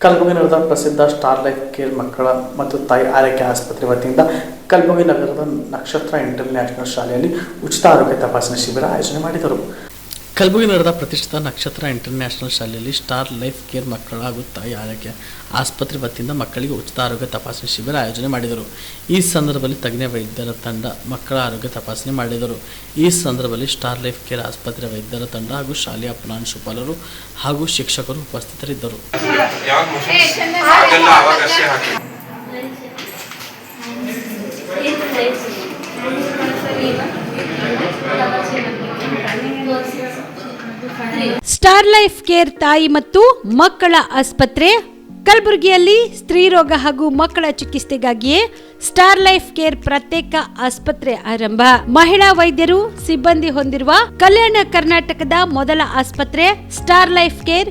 ಕಲಬುರಗಿ ನಗರದ ಪ್ರಸಿದ್ಧ star life care ಮಕ್ಕಳ ಮತ್ತು ತಾಯಿ ಆರೈಕೆ ಆಸ್ಪತ್ರೆ ವತಿಯಿಂದ ಕಲಬುರಗಿ ನಗರದ ನಕ್ಷತ್ರ ಇಂಟರ್ನ್ಯಾಷನಲ್ ಶಾಲೆಯಲ್ಲಿ ಉಚಿತ ಆರೋಗ್ಯ ತಪಾಸಣೆ ಶಿಬಿರ ಆಯೋಜನೆ ಮಾಡಿದರು. ಕಲಬುರಗಿ ನಡೆದ ಪ್ರತಿಷ್ಠಿತ ನಕ್ಷತ್ರ ಇಂಟರ್ನ್ಯಾಷನಲ್ ಶಾಲೆಯಲ್ಲಿ ಸ್ಟಾರ್ ಲೈಫ್ ಕೇರ್ ಮಕ್ಕಳ ಹಾಗೂ ತಾಯಿ ಆರೋಗ್ಯ ಆಸ್ಪತ್ರೆ ವತಿಯಿಂದ ಮಕ್ಕಳಿಗೆ ಉಚಿತ ಆರೋಗ್ಯ ತಪಾಸಣೆ ಶಿಬಿರ ಆಯೋಜನೆ ಮಾಡಿದರು. ಈ ಸಂದರ್ಭದಲ್ಲಿ ತಜ್ಞ ವೈದ್ಯರ ತಂಡ ಮಕ್ಕಳ ಆರೋಗ್ಯ ತಪಾಸಣೆ ಮಾಡಿದರು. ಈ ಸಂದರ್ಭದಲ್ಲಿ ಸ್ಟಾರ್ ಲೈಫ್ ಕೇರ್ ಆಸ್ಪತ್ರೆ ವೈದ್ಯರ ತಂಡ ಹಾಗೂ ಶಾಲೆಯ ಪ್ರಾಂಶುಪಾಲರು ಹಾಗೂ ಶಿಕ್ಷಕರು ಉಪಸ್ಥಿತರಿದ್ದರು. ಸ್ಟಾರ್ ಲೈಫ್ ಕೇರ್ ತಾಯಿ ಮತ್ತು ಮಕ್ಕಳ ಆಸ್ಪತ್ರೆ, ಕಲಬುರಗಿಯಲ್ಲಿ ಸ್ತ್ರೀರೋಗ ಹಾಗೂ ಮಕ್ಕಳ ಚಿಕಿತ್ಸೆಗಾಗಿಯೇ ಸ್ಟಾರ್ ಲೈಫ್ ಕೇರ್ ಪ್ರತ್ಯೇಕ ಆಸ್ಪತ್ರೆ ಆರಂಭ. ಮಹಿಳಾ ವೈದ್ಯರು ಸಿಬ್ಬಂದಿ ಹೊಂದಿರುವ ಕಲ್ಯಾಣ ಕರ್ನಾಟಕದ ಮೊದಲ ಆಸ್ಪತ್ರೆ ಸ್ಟಾರ್ ಲೈಫ್ ಕೇರ್